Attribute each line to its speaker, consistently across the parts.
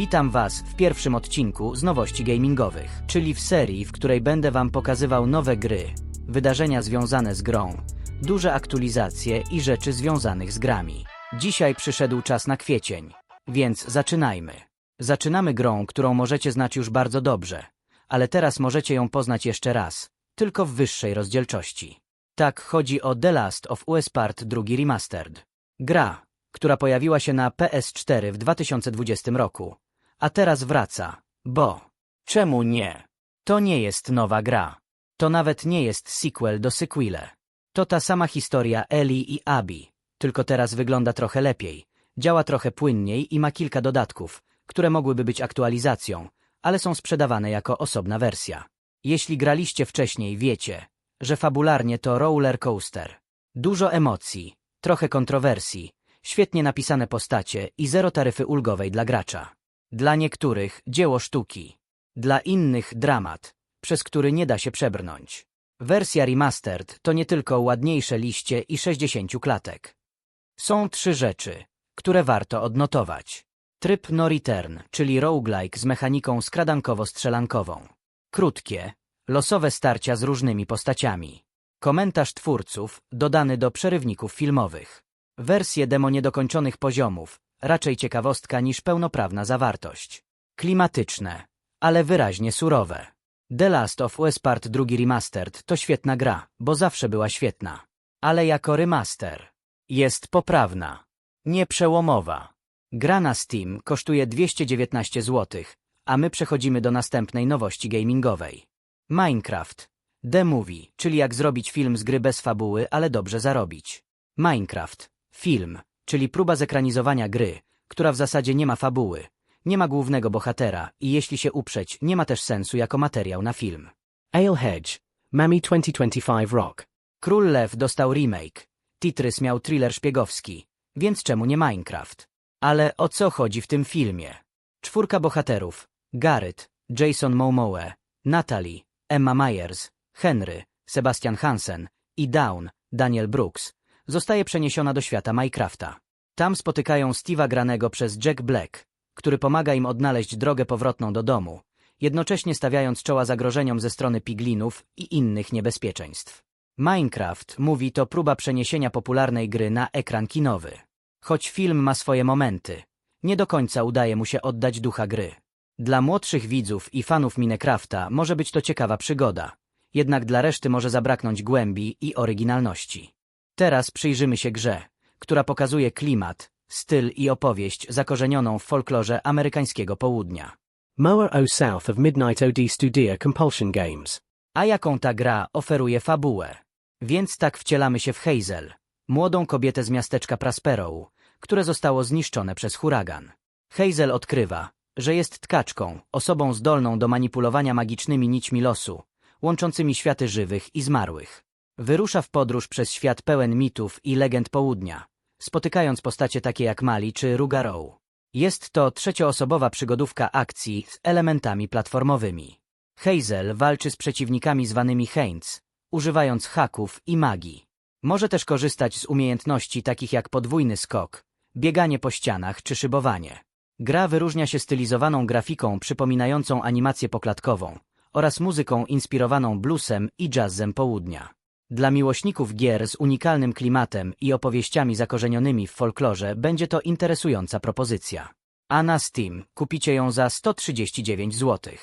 Speaker 1: Witam Was w pierwszym odcinku z nowości gamingowych, czyli w serii, w której będę Wam pokazywał nowe gry, wydarzenia związane z grą, duże aktualizacje i rzeczy związanych z grami. Dzisiaj przyszedł czas na kwiecień, więc zaczynajmy. Zaczynamy grą, którą możecie znać już bardzo dobrze, ale teraz możecie ją poznać jeszcze raz, tylko w wyższej rozdzielczości. Tak, chodzi o The Last of Us Part II Remastered. Gra, która pojawiła się na PS4 w 2020 roku, a teraz wraca, bo... Czemu nie? To nie jest nowa gra. To nawet nie jest sequel do sequele. To ta sama historia Eli i Abby, tylko teraz wygląda trochę lepiej, działa trochę płynniej i ma kilka dodatków, które mogłyby być aktualizacją, ale są sprzedawane jako osobna wersja. Jeśli graliście wcześniej, wiecie, że fabularnie to roller coaster. Dużo emocji, trochę kontrowersji, świetnie napisane postacie i zero taryfy ulgowej dla gracza. Dla niektórych dzieło sztuki, dla innych dramat, przez który nie da się przebrnąć. Wersja remastered to nie tylko ładniejsze liście i 60 klatek. Są trzy rzeczy, które warto odnotować. Tryb no return, czyli roguelike z mechaniką skradankowo-strzelankową. Krótkie, losowe starcia z różnymi postaciami. Komentarz twórców dodany do przerywników filmowych. Wersje demo niedokończonych poziomów, raczej ciekawostka niż pełnoprawna zawartość. Klimatyczne, ale wyraźnie surowe. The Last of Us Part II Remastered to świetna gra, bo zawsze była świetna. Ale jako remaster. Jest poprawna. Nieprzełomowa. Gra na Steam kosztuje 219 zł, a my przechodzimy do następnej nowości gamingowej. Minecraft. The Movie, czyli jak zrobić film z gry bez fabuły, ale dobrze zarobić. Minecraft. Film, czyli próba zekranizowania gry, która w zasadzie nie ma fabuły, nie ma głównego bohatera i jeśli się uprzeć, nie ma też sensu jako materiał na film.
Speaker 2: Ale Hedge, Mami 2025 Rock.
Speaker 1: Król Lew dostał remake. Titrys miał thriller szpiegowski, więc czemu nie Minecraft? Ale o co chodzi w tym filmie? Czwórka bohaterów. Garrett, Jason Momoe, Natalie, Emma Myers, Henry, Sebastian Hansen i Dawn, Daniel Brooks, zostaje przeniesiona do świata Minecrafta. Tam spotykają Steve'a granego przez Jack Black, który pomaga im odnaleźć drogę powrotną do domu, jednocześnie stawiając czoła zagrożeniom ze strony piglinów i innych niebezpieczeństw. Minecraft, mówi, to próba przeniesienia popularnej gry na ekran kinowy. Choć film ma swoje momenty, nie do końca udaje mu się oddać ducha gry. Dla młodszych widzów i fanów Minecrafta może być to ciekawa przygoda, jednak dla reszty może zabraknąć głębi i oryginalności. Teraz przyjrzymy się grze, która pokazuje klimat, styl i opowieść zakorzenioną w folklorze amerykańskiego południa.
Speaker 2: Moa O South of Midnight OD Studia Compulsion Games.
Speaker 1: A jaką ta gra oferuje fabułę? Więc tak wcielamy się w Hazel, młodą kobietę z miasteczka Prospero, które zostało zniszczone przez huragan. Hazel odkrywa, że jest tkaczką, osobą zdolną do manipulowania magicznymi nićmi losu, łączącymi światy żywych i zmarłych. Wyrusza w podróż przez świat pełen mitów i legend południa, spotykając postacie takie jak Mali czy Rugarou. Jest to trzecioosobowa przygodówka akcji z elementami platformowymi. Hazel walczy z przeciwnikami zwanymi Heinz, używając haków i magii. Może też korzystać z umiejętności takich jak podwójny skok, bieganie po ścianach czy szybowanie. Gra wyróżnia się stylizowaną grafiką przypominającą animację poklatkową oraz muzyką inspirowaną bluesem i jazzem południa. Dla miłośników gier z unikalnym klimatem i opowieściami zakorzenionymi w folklorze będzie to interesująca propozycja. A na Steam kupicie ją za 139 zł.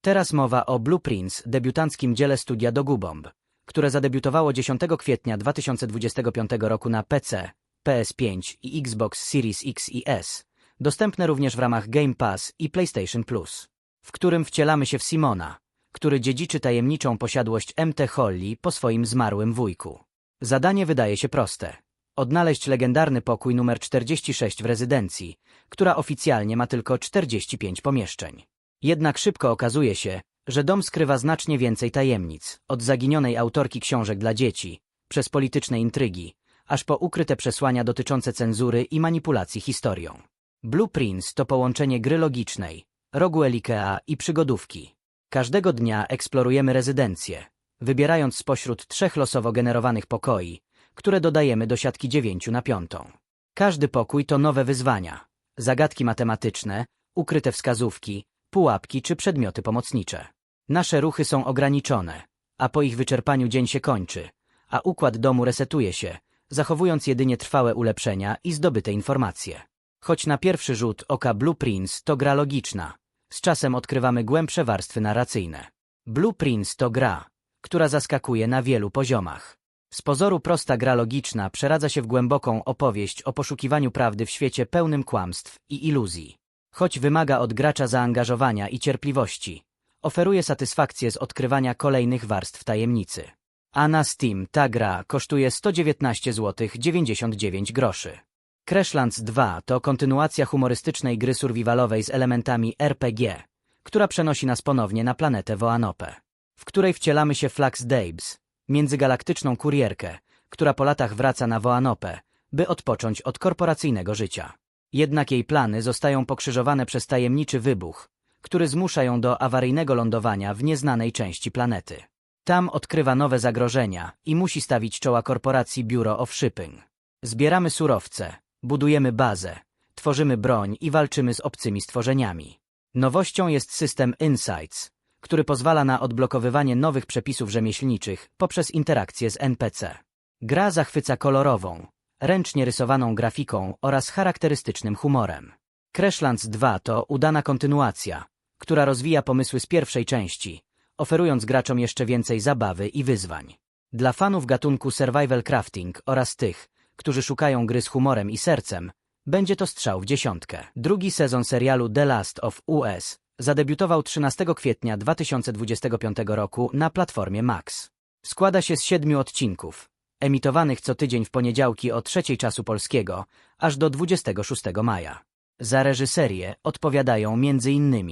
Speaker 1: Teraz mowa o Blueprints, debiutanckim dziele studia Dogubomb, które zadebiutowało 10 kwietnia 2025 roku na PC, PS5 i Xbox Series X i S, dostępne również w ramach Game Pass i PlayStation Plus, w którym wcielamy się w Simona, który dziedziczy tajemniczą posiadłość MT Holly po swoim zmarłym wujku. Zadanie wydaje się proste. Odnaleźć legendarny pokój numer 46 w rezydencji, która oficjalnie ma tylko 45 pomieszczeń. Jednak szybko okazuje się, że dom skrywa znacznie więcej tajemnic, od zaginionej autorki książek dla dzieci, przez polityczne intrygi, aż po ukryte przesłania dotyczące cenzury i manipulacji historią. Blueprints to połączenie gry logicznej, rogu Elikea i przygodówki. Każdego dnia eksplorujemy rezydencję, wybierając spośród trzech losowo generowanych pokoi, które dodajemy do siatki dziewięciu na piątą. Każdy pokój to nowe wyzwania, zagadki matematyczne, ukryte wskazówki, pułapki czy przedmioty pomocnicze. Nasze ruchy są ograniczone, a po ich wyczerpaniu dzień się kończy, a układ domu resetuje się, zachowując jedynie trwałe ulepszenia i zdobyte informacje. Choć na pierwszy rzut oka Blueprints to gra logiczna, z czasem odkrywamy głębsze warstwy narracyjne. Blueprints to gra, która zaskakuje na wielu poziomach. Z pozoru prosta gra logiczna przeradza się w głęboką opowieść o poszukiwaniu prawdy w świecie pełnym kłamstw i iluzji. Choć wymaga od gracza zaangażowania i cierpliwości, oferuje satysfakcję z odkrywania kolejnych warstw tajemnicy. A na Steam ta gra kosztuje 119 zł 99 groszy. Crashlands 2 to kontynuacja humorystycznej gry survivalowej z elementami RPG, która przenosi nas ponownie na planetę Woanope, w której wcielamy się Flax Dabes, międzygalaktyczną kurierkę, która po latach wraca na Woanope, by odpocząć od korporacyjnego życia. Jednak jej plany zostają pokrzyżowane przez tajemniczy wybuch, który zmusza ją do awaryjnego lądowania w nieznanej części planety. Tam odkrywa nowe zagrożenia i musi stawić czoła korporacji Bureau of Shipping. Zbieramy surowce, budujemy bazę, tworzymy broń i walczymy z obcymi stworzeniami. Nowością jest system Insights, który pozwala na odblokowywanie nowych przepisów rzemieślniczych poprzez interakcję z NPC. Gra zachwyca kolorową, ręcznie rysowaną grafiką oraz charakterystycznym humorem. Crashlands 2 to udana kontynuacja, która rozwija pomysły z pierwszej części, oferując graczom jeszcze więcej zabawy i wyzwań. Dla fanów gatunku survival crafting oraz tych, którzy szukają gry z humorem i sercem, będzie to strzał w dziesiątkę. Drugi sezon serialu The Last of Us zadebiutował 13 kwietnia 2025 roku na platformie Max. Składa się z siedmiu odcinków, emitowanych co tydzień w poniedziałki o trzeciej czasu polskiego, aż do 26 maja. Za reżyserię odpowiadają m.in.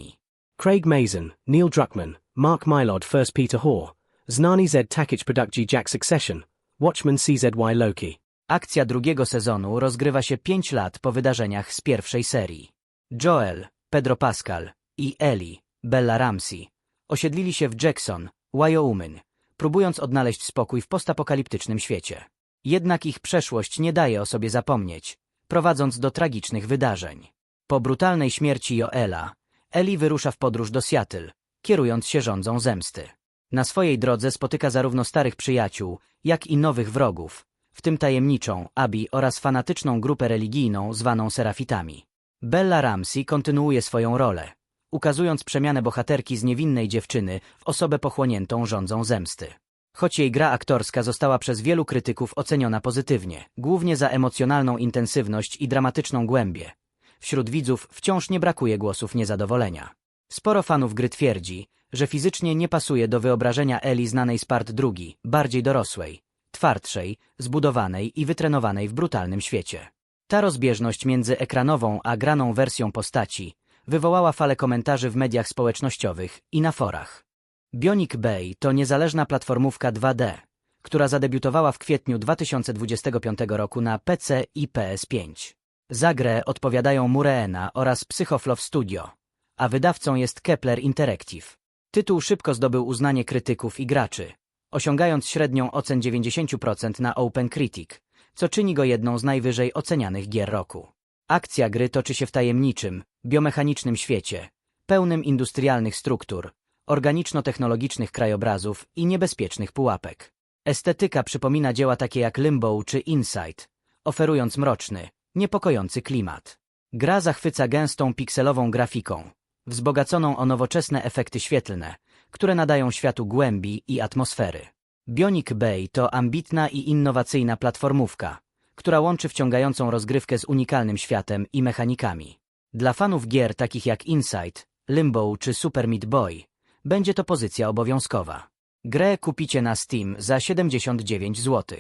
Speaker 2: Craig Mazin, Neil Druckmann, Mark Mylod, First Peter Hoare, Znani Z Takic Produkcji Jack Succession, Watchman CZY Loki.
Speaker 1: Akcja drugiego sezonu rozgrywa się pięć lat po wydarzeniach z pierwszej serii. Joel, Pedro Pascal i Ellie, Bella Ramsey, osiedlili się w Jackson, Wyoming, próbując odnaleźć spokój w postapokaliptycznym świecie. Jednak ich przeszłość nie daje o sobie zapomnieć, prowadząc do tragicznych wydarzeń. Po brutalnej śmierci Joela, Ellie wyrusza w podróż do Seattle, kierując się rządzą zemsty. Na swojej drodze spotyka zarówno starych przyjaciół, jak i nowych wrogów, w tym tajemniczą Abi oraz fanatyczną grupę religijną zwaną Serafitami. Bella Ramsey kontynuuje swoją rolę, ukazując przemianę bohaterki z niewinnej dziewczyny w osobę pochłoniętą rządzą zemsty. Choć jej gra aktorska została przez wielu krytyków oceniona pozytywnie, głównie za emocjonalną intensywność i dramatyczną głębię, wśród widzów wciąż nie brakuje głosów niezadowolenia. Sporo fanów gry twierdzi, że fizycznie nie pasuje do wyobrażenia Eli znanej z part drugi, bardziej dorosłej, twardszej, zbudowanej i wytrenowanej w brutalnym świecie. Ta rozbieżność między ekranową a graną wersją postaci wywołała falę komentarzy w mediach społecznościowych i na forach. Bionic Bay to niezależna platformówka 2D, która zadebiutowała w kwietniu 2025 roku na PC i PS5. Za grę odpowiadają Mureena oraz Psychoflow Studio, a wydawcą jest Kepler Interactive. Tytuł szybko zdobył uznanie krytyków i graczy, osiągając średnią ocen 90% na OpenCritic, co czyni go jedną z najwyżej ocenianych gier roku. Akcja gry toczy się w tajemniczym, biomechanicznym świecie, pełnym industrialnych struktur, organiczno-technologicznych krajobrazów i niebezpiecznych pułapek. Estetyka przypomina dzieła takie jak Limbo czy Insight, oferując mroczny, niepokojący klimat. Gra zachwyca gęstą pikselową grafiką, wzbogaconą o nowoczesne efekty świetlne, które nadają światu głębi i atmosfery. Bionic Bay to ambitna i innowacyjna platformówka, która łączy wciągającą rozgrywkę z unikalnym światem i mechanikami. Dla fanów gier takich jak Insight, Limbo czy Super Meat Boy będzie to pozycja obowiązkowa. Grę kupicie na Steam za 79 zł.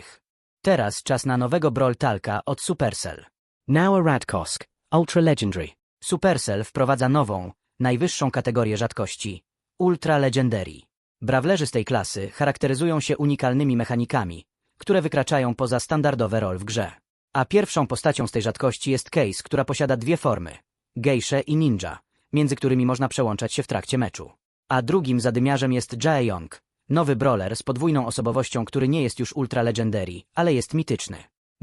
Speaker 1: Teraz czas na nowego Brawl Talka od Supercell.
Speaker 2: Now a Radkosk, Ultra Legendary.
Speaker 1: Supercell wprowadza nową, najwyższą kategorię rzadkości Ultra Legendary. Brawlerzy z tej klasy charakteryzują się unikalnymi mechanikami, które wykraczają poza standardowe rol w grze. A pierwszą postacią z tej rzadkości jest Case, która posiada dwie formy gejsze i ninja, między którymi można przełączać się w trakcie meczu. A drugim zadymiarzem jest Jaeyoung, nowy brawler z podwójną osobowością, który nie jest już ultra legendary, ale jest mityczny.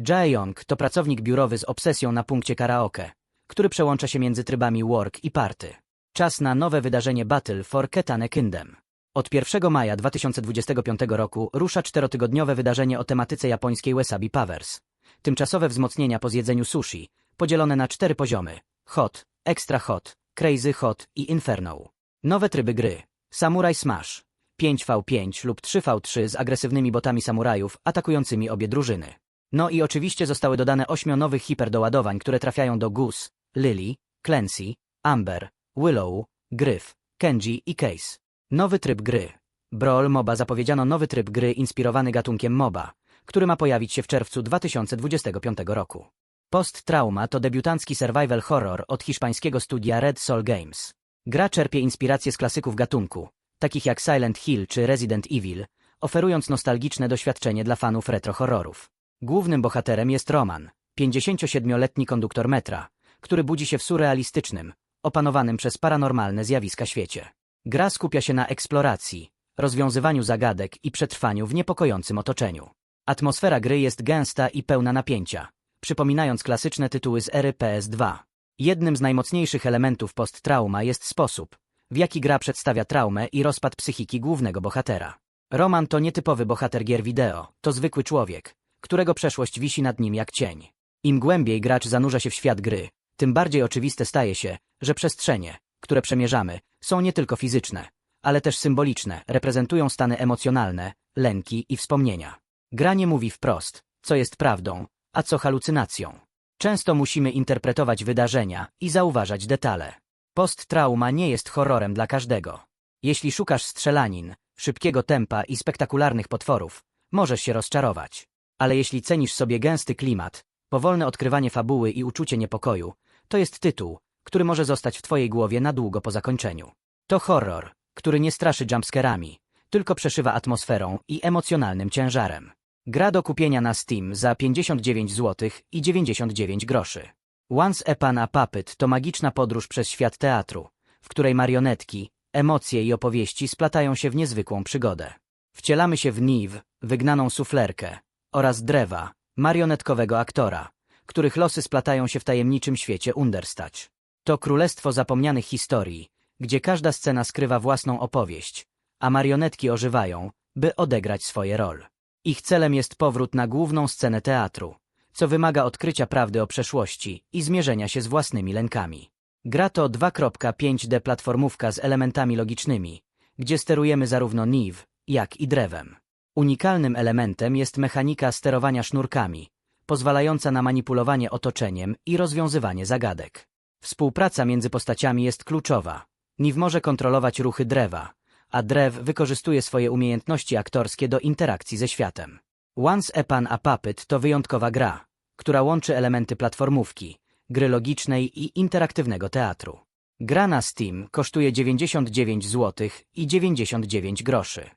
Speaker 1: Jaeyoung to pracownik biurowy z obsesją na punkcie karaoke, który przełącza się między trybami work i party. Czas na nowe wydarzenie Battle for Ketane Kingdom. Od 1 maja 2025 roku rusza czterotygodniowe wydarzenie o tematyce japońskiej Wasabi Powers. Tymczasowe wzmocnienia po zjedzeniu sushi, podzielone na cztery poziomy. Hot, Extra Hot, Crazy Hot i Inferno. Nowe tryby gry. Samurai Smash. 5v5 lub 3v3 z agresywnymi botami samurajów atakującymi obie drużyny. No i oczywiście zostały dodane ośmiu nowych hiperdoładowań, które trafiają do Goose, Lily, Clancy, Amber, Willow, Gryf, Kenji i Case. Nowy tryb gry. Brawl MOBA zapowiedziano nowy tryb gry inspirowany gatunkiem MOBA, który ma pojawić się w czerwcu 2025 roku. Post Trauma to debiutancki survival horror od hiszpańskiego studia Red Soul Games. Gra czerpie inspiracje z klasyków gatunku, takich jak Silent Hill czy Resident Evil, oferując nostalgiczne doświadczenie dla fanów retro horrorów. Głównym bohaterem jest Roman, 57-letni konduktor metra, który budzi się w surrealistycznym, opanowanym przez paranormalne zjawiska świecie. Gra skupia się na eksploracji, rozwiązywaniu zagadek i przetrwaniu w niepokojącym otoczeniu. Atmosfera gry jest gęsta i pełna napięcia, przypominając klasyczne tytuły z ery PS2. Jednym z najmocniejszych elementów post-trauma jest sposób, w jaki gra przedstawia traumę i rozpad psychiki głównego bohatera. Roman to nietypowy bohater gier wideo, to zwykły człowiek, którego przeszłość wisi nad nim jak cień. Im głębiej gracz zanurza się w świat gry, tym bardziej oczywiste staje się, że przestrzenie, które przemierzamy, są nie tylko fizyczne, ale też symboliczne, reprezentują stany emocjonalne, lęki i wspomnienia. Gra nie mówi wprost, co jest prawdą, a co halucynacją. Często musimy interpretować wydarzenia i zauważać detale. Post-trauma nie jest horrorem dla każdego. Jeśli szukasz strzelanin, szybkiego tempa i spektakularnych potworów, możesz się rozczarować. Ale jeśli cenisz sobie gęsty klimat, powolne odkrywanie fabuły i uczucie niepokoju, to jest tytuł, który może zostać w twojej głowie na długo po zakończeniu. To horror, który nie straszy jumpscarami, tylko przeszywa atmosferą i emocjonalnym ciężarem. Gra do kupienia na Steam za 59 zł i 99 groszy. Once Upon a Puppet to magiczna podróż przez świat teatru, w której marionetki, emocje i opowieści splatają się w niezwykłą przygodę. Wcielamy się w Niv, wygnaną suflerkę, oraz Drewa, marionetkowego aktora, których losy splatają się w tajemniczym świecie Understać. To królestwo zapomnianych historii, gdzie każda scena skrywa własną opowieść, a marionetki ożywają, by odegrać swoje rol. Ich celem jest powrót na główną scenę teatru, co wymaga odkrycia prawdy o przeszłości i zmierzenia się z własnymi lękami. Gra to 2.5D platformówka z elementami logicznymi, gdzie sterujemy zarówno Niv, jak i drewem. Unikalnym elementem jest mechanika sterowania sznurkami, pozwalająca na manipulowanie otoczeniem i rozwiązywanie zagadek. Współpraca między postaciami jest kluczowa. Niv może kontrolować ruchy drewa, a drew wykorzystuje swoje umiejętności aktorskie do interakcji ze światem. Once Upon a Puppet to wyjątkowa gra, która łączy elementy platformówki, gry logicznej i interaktywnego teatru. Gra na Steam kosztuje 99 zł i 99 groszy.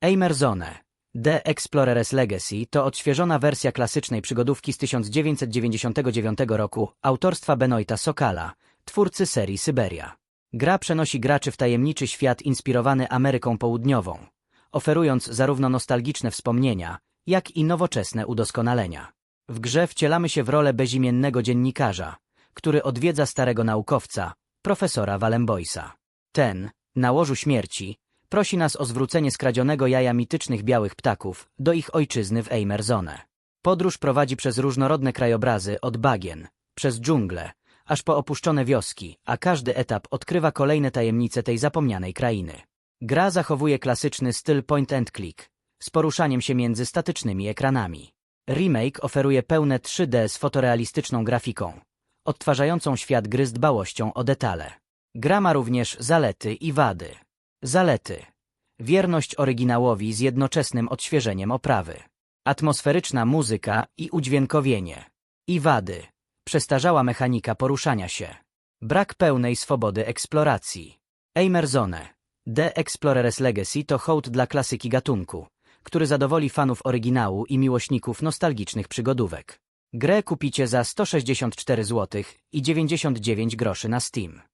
Speaker 1: Eimerzone The Explorer's Legacy to odświeżona wersja klasycznej przygodówki z 1999 roku autorstwa Benoita Sokala, twórcy serii Syberia. Gra przenosi graczy w tajemniczy świat inspirowany Ameryką Południową, oferując zarówno nostalgiczne wspomnienia, jak i nowoczesne udoskonalenia. W grze wcielamy się w rolę bezimiennego dziennikarza, który odwiedza starego naukowca, profesora Wallenboysa. Ten, na łożu śmierci, prosi nas o zwrócenie skradzionego jaja mitycznych białych ptaków do ich ojczyzny w Eimerzone. Podróż prowadzi przez różnorodne krajobrazy od bagien, przez dżungle, aż po opuszczone wioski, a każdy etap odkrywa kolejne tajemnice tej zapomnianej krainy. Gra zachowuje klasyczny styl point and click, z poruszaniem się między statycznymi ekranami. Remake oferuje pełne 3D z fotorealistyczną grafiką, odtwarzającą świat gry z dbałością o detale. Gra ma również zalety i wady. Zalety. Wierność oryginałowi z jednoczesnym odświeżeniem oprawy. Atmosferyczna muzyka i udźwiękowienie. I wady. Przestarzała mechanika poruszania się. Brak pełnej swobody eksploracji. Eimerzone. The Explorer's Legacy to hołd dla klasyki gatunku, który zadowoli fanów oryginału i miłośników nostalgicznych przygodówek. Grę kupicie za 164 zł i 99 groszy na Steam.